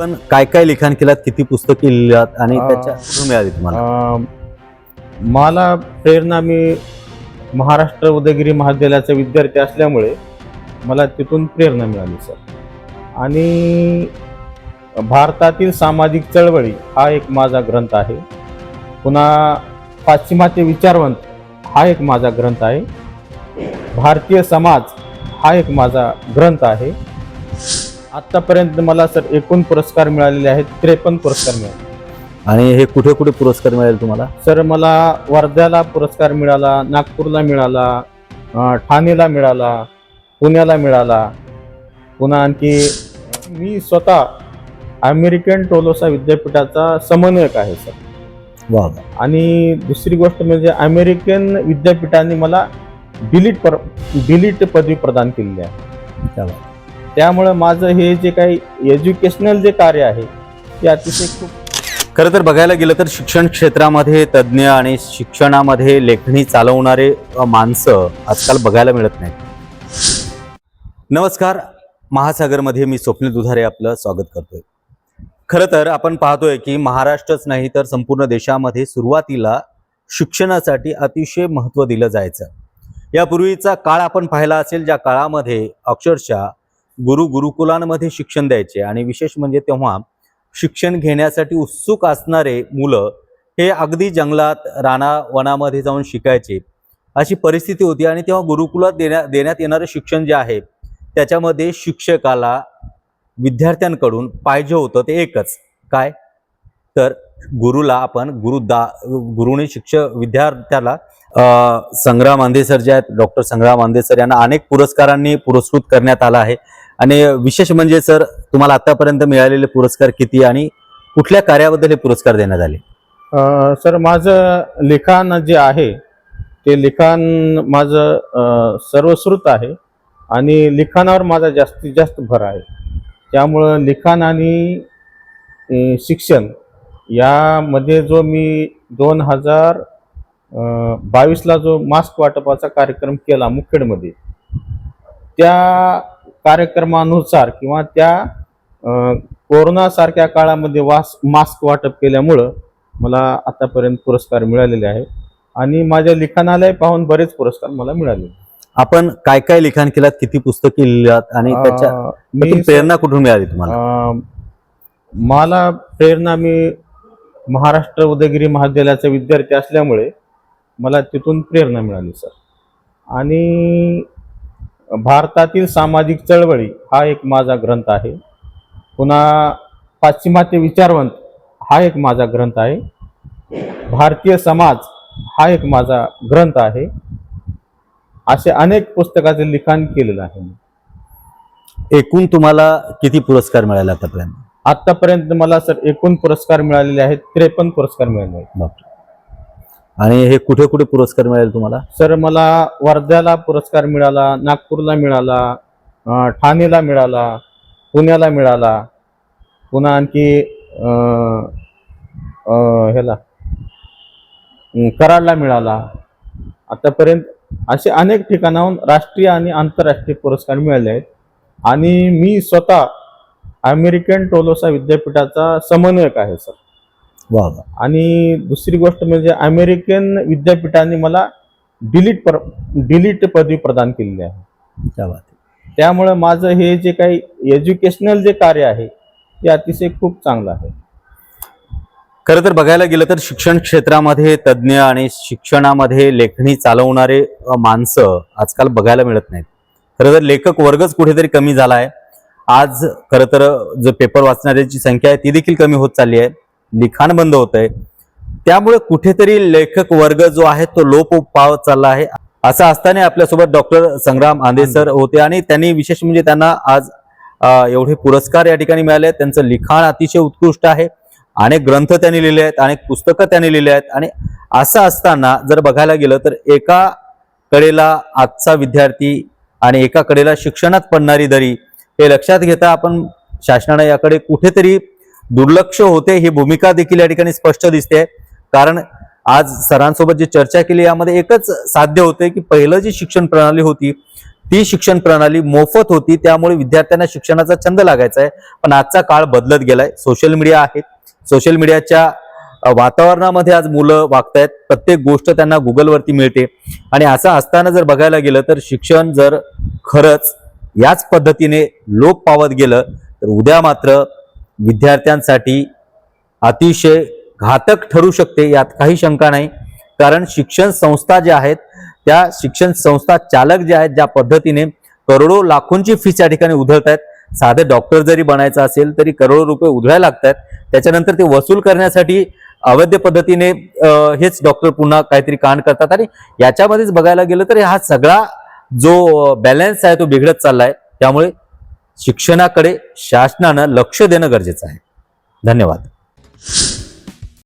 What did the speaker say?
पण काय काय लिखाण केलात किती पुस्तके लिहिलात आणि त्याच्या कुठून मिळाली तुम्हाला? अं, मला प्रेरणा मी महाराष्ट्र उदयगिरी महाविद्यालयाचा विद्यार्थी असल्यामुळे मला तिथून प्रेरणा मिळाली सर. आणि भारतातील सामाजिक चळवळी हा एक माझा ग्रंथ आहे. पुन्हा पाश्चिमात्य विचारवंत हा एक माझा ग्रंथ आहे. भारतीय समाज हा एक माझा ग्रंथ आहे. आत्तापर्यंत मला सर एकूण पुरस्कार मिळालेले आहेत त्रेपन्न पुरस्कार मिळाले. आणि हे कुठे कुठे पुरस्कार मिळेल तुम्हाला? सर मला वर्ध्याला पुरस्कार मिळाला नागपूरला मिळाला अं, ठाणेला मिळाला पुण्याला मिळाला. पुन्हा आणखी मी स्वतः अमेरिकन टोलोसा विद्यापीठाचा समन्वयक आहे सर. वा वा. आणि दुसरी गोष्ट म्हणजे अमेरिकन विद्यापीठाने मला डिलीट पर डिलीट पदवी प्रदान केलेली आहे. क्या बात. त्यामुळं माझं हे जे काही एज्युकेशनल जे कार्य आहे ते अतिशय खूप खरं तर बघायला गेलं तर शिक्षण क्षेत्रामध्ये तज्ज्ञ आणि शिक्षणामध्ये लेखणी चालवणारे माणसं आजकाल बघायला मिळत नाहीत. नमस्कार महासागरमध्ये मी स्वप्नील दुधारे आपलं स्वागत करतोय. खरं तर आपण पाहतोय की महाराष्ट्रच नाही तर संपूर्ण देशामध्ये सुरुवातीला शिक्षणासाठी अतिशय महत्त्व दिलं जायचं. यापूर्वीचा काळ आपण पाहिला असेल ज्या काळामध्ये अक्षरशः गुरु गुरुकुलांमध्ये शिक्षण द्यायचे. आणि विशेष म्हणजे तेव्हा शिक्षण घेण्यासाठी उत्सुक असणारे मुलं हे अगदी जंगलात राणा वनामध्ये जाऊन शिकायचे. अशी परिस्थिती होती आणि तेव्हा गुरुकुलात देण्या देण्यात येणारं शिक्षण जे आहे त्याच्यामध्ये शिक्षकाला विद्यार्थ्यांकडून पाहिजे होतं ते एकच. काय? तर गुरुला आपण गुरुदा गुरुने शिक्ष विद्यार्थ्याला संग्राम आंदेसर जे आहेत डॉक्टर संग्राम आंदेसर यांना अनेक पुरस्कारांनी पुरस्कृत करण्यात आला आहे. आणि विशेष म्हणजे सर तुम्हाला आतापर्यंत मिळालेले पुरस्कार किती आणि कुठल्या कार्याबद्दल हे पुरस्कार देण्यात आले? सर माझं लिखाण जे आहे ते लिखाण माझं सर्वश्रुत आहे आणि लिखाणावर माझा जास्तीत जास्त भर आहे. त्यामुळं लिखाण आणि शिक्षण यामध्ये जो मी दोन हजार बावीसला जो मास्क वाटपाचा कार्यक्रम केला मुखेडमध्ये त्या कार्यक्रमानुसार किंवा त्या कोरोनासारख्या काळामध्ये वास मास्क वाटप केल्यामुळं मला आतापर्यंत पुरस्कार मिळालेले आहे आणि माझ्या लिखाणालाही पाहून बरेच पुरस्कार मला मिळाले. आपण काय काय लिखाण केलात? किती पुस्तके लिहिलात? आणि त्याच्या मी प्रेरणा कुठून मिळाली तुम्हाला? मला प्रेरणा मी महाराष्ट्र उदयगिरी महाविद्यालयाचा विद्यार्थी असल्यामुळे मला तिथून प्रेरणा मिळाली सर. आणि भारतातील सामाजिक चळवळी हा एक माझा ग्रंथ आहे. पुन्हा पाश्चिमात्य विचारवंत हा एक माझा ग्रंथ आहे. भारतीय समाज हा एक माझा ग्रंथ आहे. असे अनेक पुस्तकाचे लिखाण केलेलं आहे एकूण तुम्हाला किती पुरस्कार मिळाले आतापर्यंत? आतापर्यंत मला सर एकूण पुरस्कार मिळालेले आहेत त्रेपन्न पुरस्कार मिळाले आहेत. आणि हे कुठे कुठे पुरस्कार मिळेल तुम्हाला? सर मला वर्ध्याला पुरस्कार मिळाला नागपूरला मिळाला ठाणेला मिळाला पुण्याला मिळाला पुन्हा आणखी ह्याला कराडला मिळाला. आतापर्यंत असे अनेक ठिकाणाहून राष्ट्रीय आणि आंतरराष्ट्रीय पुरस्कार मिळाले आहेत. आणि मी स्वतः अमेरिकन टोलोसा विद्यापीठाचा समन्वयक आहे सर. वा वा. आणि दुसरी गोष्ट म्हणजे अमेरिकन विद्यापीठाने मला डिलीट पर डिलीट पदवी प्रदान केलेली आहे. त्यामुळं माझं हे जे काही एज्युकेशनल जे कार्य आहे ते अतिशय खूप चांगलं आहे. खरं तर बघायला गेलं तर शिक्षण क्षेत्रामध्ये तज्ज्ञ आणि शिक्षणामध्ये लेखणी चालवणारे माणसं आजकाल बघायला मिळत नाहीत. खरं तर लेखक वर्गच कुठेतरी कमी झाला आहे आज खरं तर जो पेपर वाचणाऱ्याची संख्या आहे ती देखील कमी होत चालली आहे. लिखाण बंद होत आहे त्यामुळे कुठेतरी लेखक वर्ग जो आहे तो लोप पावत चालला आहे. असं असताना आपल्यासोबत डॉक्टर संग्राम आंदे सर होते आणि त्यांनी विशेष म्हणजे त्यांना आज एवढे पुरस्कार या ठिकाणी मिळाले आहेत. त्यांचं लिखाण अतिशय उत्कृष्ट आहे. अनेक ग्रंथ त्यांनी लिहिले आहेत अनेक पुस्तकं त्यांनी लिहिले आहेत. आणि असं असताना जर बघायला गेलं तर एका कडेला आजचा विद्यार्थी आणि एका कडेला शिक्षणात पडणारी दरी हे लक्षात घेता आपण शासनानं याकडे कुठेतरी दुर्लक्ष होते ही भूमिका देखील या ठिकाणी स्पष्ट दिसते. कारण आज सरांसोबत जी चर्चा केली यामध्ये एकच साध्य होते की पहिलं जी शिक्षण प्रणाली होती ती शिक्षण प्रणाली मोफत होती त्यामुळे विद्यार्थ्यांना शिक्षणाचा छंद लागायचा आहे. पण आजचा काळ बदलत गेलाय. सोशल मीडिया आहे. सोशल मीडियाच्या वातावरणामध्ये आज मुलं वागतायत. प्रत्येक गोष्ट त्यांना गुगलवरती मिळते. आणि असं असताना जर बघायला गेलं तर शिक्षण जर खरंच याच पद्धतीने लोप पावत गेलं तर उद्या मात्र विद्यार्थ्यांसाठी अतिशय घातक ठरू शकते यात काही शंका नाही. कारण शिक्षण संस्था ज्या आहेत त्या शिक्षण संस्था चालक जे आहेत ज्या पद्धतीने करोडो लाखोंची फीस या ठिकाणी उधळत आहेत साधे डॉक्टर जरी बनायचं असेल तरी करोडो रुपये उधळायला लागतात. त्याच्यानंतर ते वसूल करण्यासाठी अवैध पद्धतीने हेच डॉक्टर पुन्हा काहीतरी कांड करतात. आणि याच्यामध्येच बघायला गेलं तर हा सगळा जो बॅलन्स आहे तो बिघडत चाललाय. त्यामुळे शिक्षणाकडे शासनानं लक्ष देणं गरजेचं आहे. धन्यवाद.